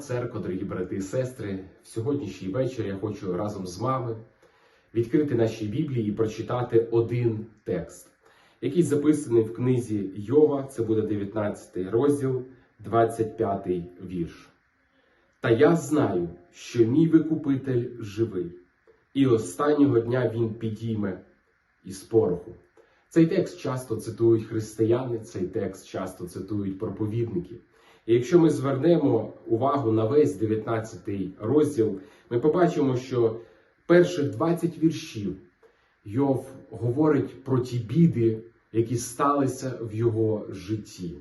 церква, дорогі брати і сестри, в сьогоднішній вечір я хочу разом з вами відкрити наші Біблії і прочитати один текст, який записаний в книзі Йова, це буде 19 розділ, 25 вірш. Та я знаю, що мій викупитель живий, і останнього дня він підійме із пороху. Цей текст часто цитують християни, цей текст часто цитують проповідники. І якщо ми звернемо увагу на весь 19 розділ, ми побачимо, що перших 20 віршів Йов говорить про ті біди, які сталися в його житті.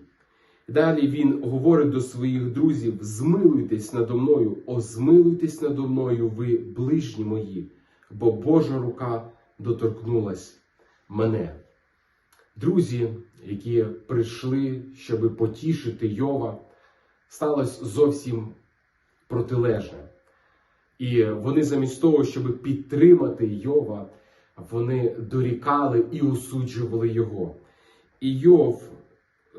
Далі він говорить до своїх друзів: змилуйтесь надо мною, о, змилуйтесь надо мною, ви ближні мої, бо Божа рука доторкнулась мене. Друзі, які прийшли, щоб потішити Йова, сталося зовсім протилежне. І вони замість того, щоб підтримати Йова, вони дорікали і осуджували його. І Йов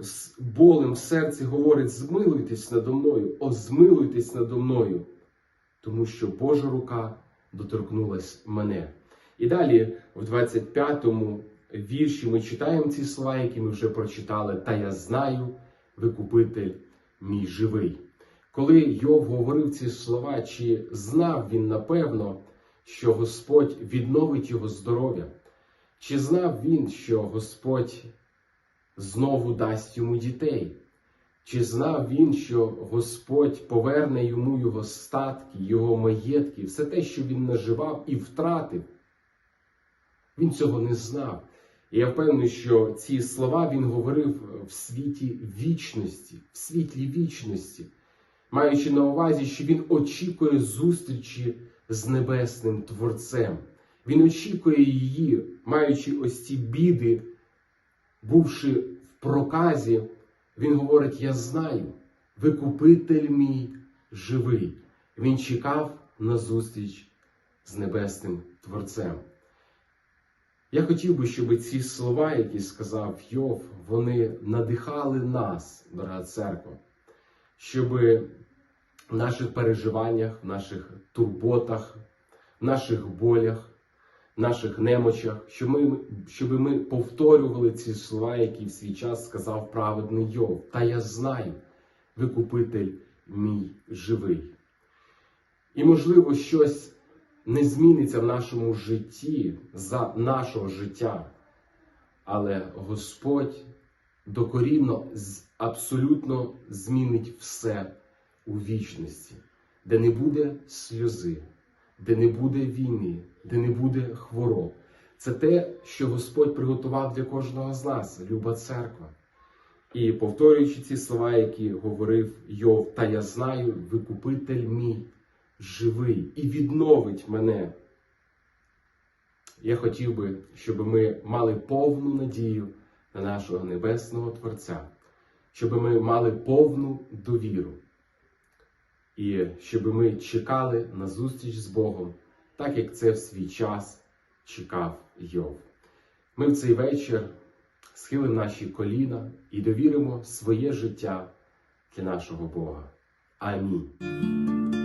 з болем в серці говорить: змилуйтесь надо мною, о, змилуйтесь надо мною, тому що Божа рука доторкнулась мене. І далі, в 25-му вірші, ми читаємо ці слова, які ми вже прочитали, та я знаю, викупитель мій живий. Коли Йов говорив ці слова, чи знав він напевно, що Господь відновить його здоров'я? Чи знав він, що Господь знову дасть йому дітей? Чи знав він, що Господь поверне йому його статки, його маєтки, все те, що він наживав і втратив? Він цього не знав. І я впевнений, що ці слова він говорив в світі вічності, в світлі вічності, маючи на увазі, що він очікує зустрічі з небесним Творцем. Він очікує її, маючи ось ці біди, бувши в проказі, він говорить: Я знаю, викупитель мій живий. Він чекав на зустріч з небесним Творцем. Я хотів би, щоб ці слова, які сказав Йов, вони надихали нас, дорога церква, щоб в наших переживаннях, в наших турботах, в наших болях, в наших немочах, щоб ми, щоб ми повторювали ці слова, які в свій час сказав праведний Йов. Та я знаю, викупитель мій живий. І, можливо, щось не зміниться в нашому житті за нашого життя, але Господь докорінно абсолютно змінить все у вічності, де не буде сльози, де не буде війни, де не буде хвороб. Це те, що Господь приготував для кожного з нас, люба церква. І повторюючи ці слова, які говорив Йов, та я знаю, викупитель мій живий і відновить мене. Я хотів би, щоб ми мали повну надію на нашого Небесного Творця, щоб ми мали повну довіру, і щоб ми чекали на зустріч з Богом, так як це в свій час чекав Йов. Ми в цей вечір схилимо наші коліна і довіримо своє життя для нашого Бога. Амінь.